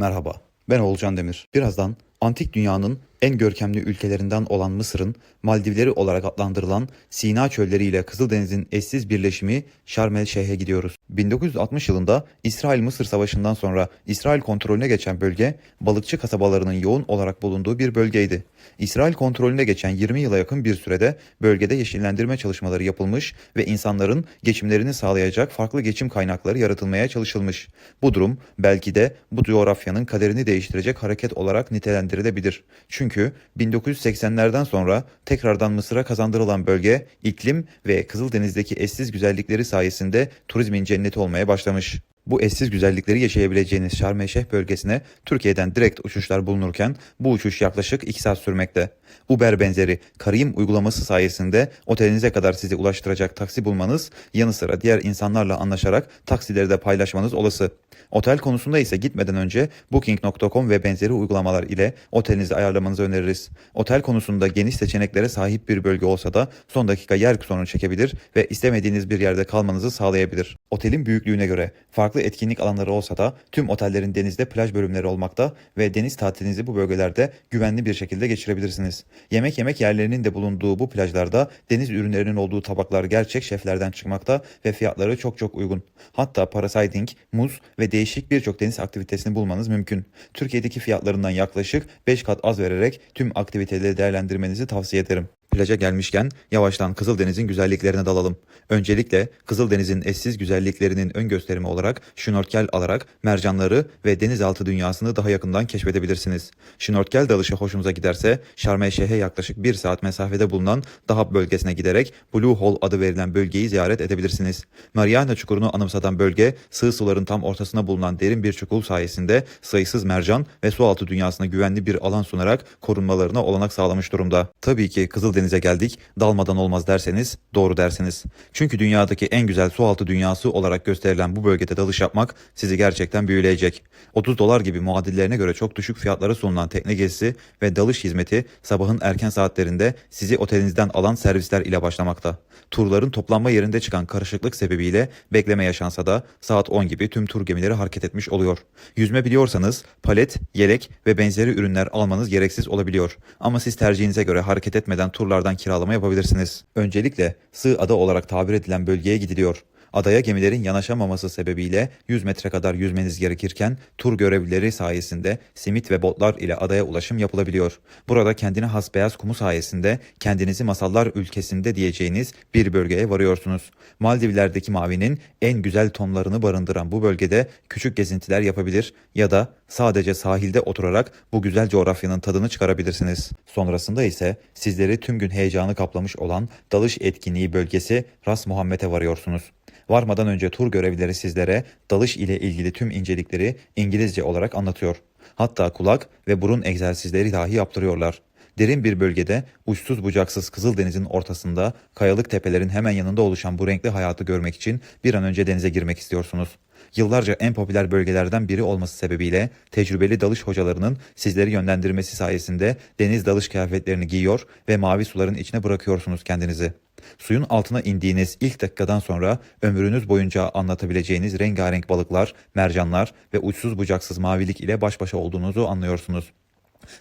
Merhaba, ben Oğulcan Demir. Birazdan antik dünyanın en görkemli ülkelerinden olan Mısır'ın Maldivleri olarak adlandırılan Sina çölleri ile Kızıldeniz'in eşsiz birleşimi Şarm el Şeyh'e gidiyoruz. 1960 yılında İsrail-Mısır Savaşı'ndan sonra İsrail kontrolüne geçen bölge balıkçı kasabalarının yoğun olarak bulunduğu bir bölgeydi. İsrail kontrolüne geçen 20 yıla yakın bir sürede bölgede yeşillendirme çalışmaları yapılmış ve insanların geçimlerini sağlayacak farklı geçim kaynakları yaratılmaya çalışılmış. Bu durum belki de bu coğrafyanın kaderini değiştirecek hareket olarak nitelendirilebilir. Çünkü 1980'lerden sonra tekrardan Mısır'a kazandırılan bölge iklim ve Kızıldeniz'deki eşsiz güzellikleri sayesinde turizmin cenneti olmaya başlamış. Bu eşsiz güzellikleri yaşayabileceğiniz Şarm Şeyh bölgesine Türkiye'den direkt uçuşlar bulunurken bu uçuş yaklaşık 2 saat sürmekte. Uber benzeri Karayim uygulaması sayesinde otelinize kadar sizi ulaştıracak taksi bulmanız yanı sıra diğer insanlarla anlaşarak taksileri de paylaşmanız olası. Otel konusunda ise gitmeden önce Booking.com ve benzeri uygulamalar ile otelinizi ayarlamanızı öneririz. Otel konusunda geniş seçeneklere sahip bir bölge olsa da son dakika yer sorunu çekebilir ve istemediğiniz bir yerde kalmanızı sağlayabilir. Otelin büyüklüğüne göre farklı etkinlik alanları olsa da tüm otellerin denizde plaj bölümleri olmakta ve deniz tatilinizi bu bölgelerde güvenli bir şekilde geçirebilirsiniz. Yemek yemek yerlerinin de bulunduğu bu plajlarda deniz ürünlerinin olduğu tabaklar gerçek şeflerden çıkmakta ve fiyatları çok çok uygun. Hatta parasiding, muz ve değişik birçok deniz aktivitesini bulmanız mümkün. Türkiye'deki fiyatlarından yaklaşık 5 kat az vererek tüm aktiviteleri değerlendirmenizi tavsiye ederim. Plaja gelmişken yavaştan Kızıldeniz'in güzelliklerine dalalım. Öncelikle Kızıldeniz'in eşsiz güzelliklerinin ön gösterimi olarak şnorkel alarak mercanları ve denizaltı dünyasını daha yakından keşfedebilirsiniz. Şnorkel dalışı hoşunuza giderse Şarm Şeyh'e yaklaşık 1 saat mesafede bulunan Dahab bölgesine giderek Blue Hole adı verilen bölgeyi ziyaret edebilirsiniz. Mariana Çukuru'nu anımsatan bölge sığ suların tam ortasına bulunan derin bir çukur sayesinde sayısız mercan ve sualtı dünyasına güvenli bir alan sunarak korunmalarına olanak sağlamış durumda. Tabii ki Kızıldeniz'e geldik, dalmadan olmaz derseniz doğru dersiniz. Çünkü dünyadaki en güzel sualtı dünyası olarak gösterilen bu bölgede dalış yapmak sizi gerçekten büyüleyecek. 30 dolar gibi muadillerine göre çok düşük fiyatlara sunulan tekne gezisi ve dalış hizmeti sabahın erken saatlerinde sizi otelinizden alan servisler ile başlamakta. Turların toplanma yerinde çıkan karışıklık sebebiyle bekleme yaşansa da saat 10 gibi tüm tur gemileri hareket etmiş oluyor. Yüzme biliyorsanız palet, yelek ve benzeri ürünler almanız gereksiz olabiliyor. Ama siz tercihinize göre hareket etmeden turlardan kiralama yapabilirsiniz. Öncelikle sığ ada olarak tabir edilen bölgeye gidiliyor. Adaya gemilerin yanaşamaması sebebiyle 100 metre kadar yüzmeniz gerekirken tur görevlileri sayesinde simit ve botlar ile adaya ulaşım yapılabiliyor. Burada kendine has beyaz kumu sayesinde kendinizi masallar ülkesinde diyeceğiniz bir bölgeye varıyorsunuz. Maldivler'deki mavinin en güzel tonlarını barındıran bu bölgede küçük gezintiler yapabilir ya da sadece sahilde oturarak bu güzel coğrafyanın tadını çıkarabilirsiniz. Sonrasında ise sizleri tüm gün heyecanı kaplamış olan dalış etkinliği bölgesi Ras Muhammed'e varıyorsunuz. Varmadan önce tur görevlileri sizlere dalış ile ilgili tüm incelikleri İngilizce olarak anlatıyor. Hatta kulak ve burun egzersizleri dahi yaptırıyorlar. Derin bir bölgede uçsuz bucaksız Kızıldeniz'in ortasında kayalık tepelerin hemen yanında oluşan bu renkli hayatı görmek için bir an önce denize girmek istiyorsunuz. Yıllarca en popüler bölgelerden biri olması sebebiyle tecrübeli dalış hocalarının sizleri yönlendirmesi sayesinde deniz dalış kıyafetlerini giyiyor ve mavi suların içine bırakıyorsunuz kendinizi. Suyun altına indiğiniz ilk dakikadan sonra ömrünüz boyunca anlatabileceğiniz rengarenk balıklar, mercanlar ve uçsuz bucaksız mavilik ile baş başa olduğunuzu anlıyorsunuz.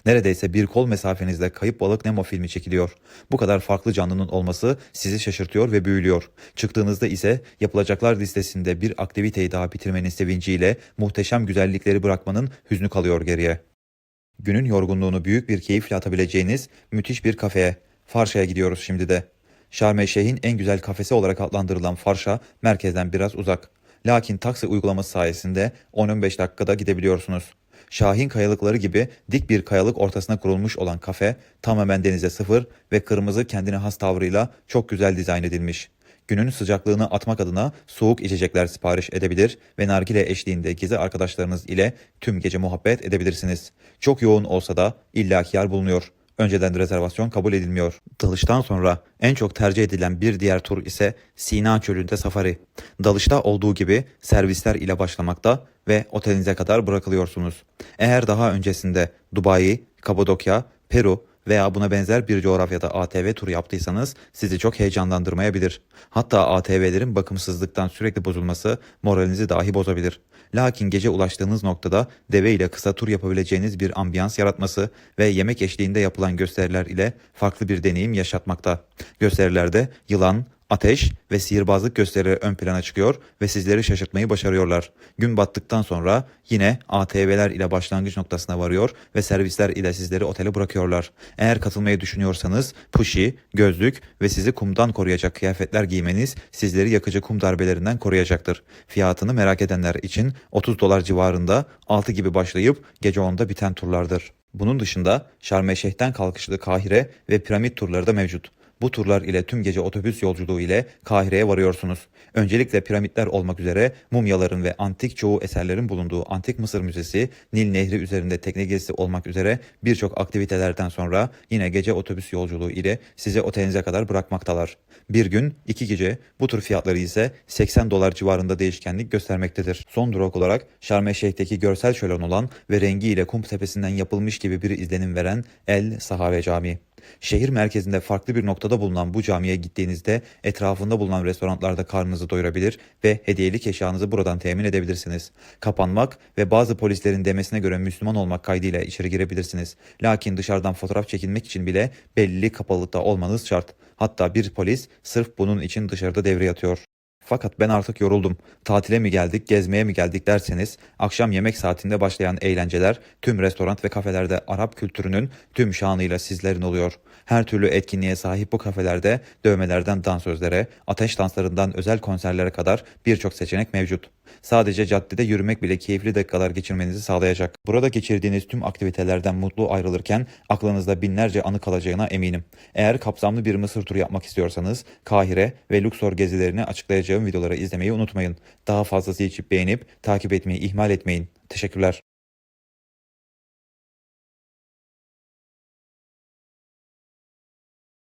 Neredeyse bir kol mesafenizde Kayıp Balık Nemo filmi çekiliyor. Bu kadar farklı canlının olması sizi şaşırtıyor ve büyülüyor. Çıktığınızda ise yapılacaklar listesinde bir aktiviteyi daha bitirmenin sevinciyle muhteşem güzellikleri bırakmanın hüznü kalıyor geriye. Günün yorgunluğunu büyük bir keyifle atabileceğiniz müthiş bir kafeye, Farşa'ya gidiyoruz şimdi de. Şarm Şeyh'in en güzel kafesi olarak adlandırılan Farşa merkezden biraz uzak. Lakin taksi uygulaması sayesinde 10-15 dakikada gidebiliyorsunuz. Şahin kayalıkları gibi dik bir kayalık ortasına kurulmuş olan kafe tamamen denize sıfır ve kırmızı kendine has tavrıyla çok güzel dizayn edilmiş. Günün sıcaklığını atmak adına soğuk içecekler sipariş edebilir ve nargile eşliğinde gezi arkadaşlarınız ile tüm gece muhabbet edebilirsiniz. Çok yoğun olsa da illaki yer bulunuyor. Önceden rezervasyon kabul edilmiyor. Dalıştan sonra en çok tercih edilen bir diğer tur ise Sina Çölü'nde safari. Dalışta olduğu gibi servisler ile başlamakta ve otelinize kadar bırakılıyorsunuz. Eğer daha öncesinde Dubai, Kapadokya, Peru veya buna benzer bir coğrafyada ATV turu yaptıysanız sizi çok heyecanlandırmayabilir. Hatta ATV'lerin bakımsızlıktan sürekli bozulması moralinizi dahi bozabilir. Lakin gece ulaştığınız noktada deve ile kısa tur yapabileceğiniz bir ambiyans yaratması ve yemek eşliğinde yapılan gösteriler ile farklı bir deneyim yaşatmakta. Gösterilerde yılan, ateş ve sihirbazlık gösterileri ön plana çıkıyor ve sizleri şaşırtmayı başarıyorlar. Gün battıktan sonra yine ATV'ler ile başlangıç noktasına varıyor ve servisler ile sizleri otele bırakıyorlar. Eğer katılmayı düşünüyorsanız pushi, gözlük ve sizi kumdan koruyacak kıyafetler giymeniz sizleri yakıcı kum darbelerinden koruyacaktır. Fiyatını merak edenler için 30 dolar civarında 6 gibi başlayıp gece 10'da biten turlardır. Bunun dışında Şarm Şeyh'ten kalkışlı Kahire ve piramit turları da mevcut. Bu turlar ile tüm gece otobüs yolculuğu ile Kahire'ye varıyorsunuz. Öncelikle piramitler olmak üzere mumyaların ve antik çoğu eserlerin bulunduğu Antik Mısır Müzesi, Nil Nehri üzerinde tekne gezisi olmak üzere birçok aktivitelerden sonra yine gece otobüs yolculuğu ile sizi otelinize kadar bırakmaktalar. Bir gün, iki gece, bu tür fiyatları ise 80 dolar civarında değişkenlik göstermektedir. Son durak olarak Şarm Şeyh'teki görsel şölen olan ve rengiyle kum tepesinden yapılmış gibi bir izlenim veren El Sahabe Camii. Şehir merkezinde farklı bir noktada bulunan bu camiye gittiğinizde etrafında bulunan restoranlarda karnınızı doyurabilir ve hediyelik eşyanızı buradan temin edebilirsiniz. Kapanmak ve bazı polislerin demesine göre Müslüman olmak kaydıyla içeri girebilirsiniz. Lakin dışarıdan fotoğraf çekilmek için bile belli kapalılıkta olmanız şart. Hatta bir polis sırf bunun için dışarıda devreye atıyor. Fakat ben artık yoruldum. Tatile mi geldik, gezmeye mi geldik derseniz, akşam yemek saatinde başlayan eğlenceler tüm restoran ve kafelerde Arap kültürünün tüm şanıyla sizlerin oluyor. Her türlü etkinliğe sahip bu kafelerde dövmelerden dansözlere, ateş danslarından özel konserlere kadar birçok seçenek mevcut. Sadece caddede yürümek bile keyifli dakikalar geçirmenizi sağlayacak. Burada geçirdiğiniz tüm aktivitelerden mutlu ayrılırken aklınızda binlerce anı kalacağına eminim. Eğer kapsamlı bir Mısır turu yapmak istiyorsanız Kahire ve Luxor gezilerini açıklayacağım videoları izlemeyi unutmayın. Daha fazlası için beğenip takip etmeyi ihmal etmeyin. Teşekkürler.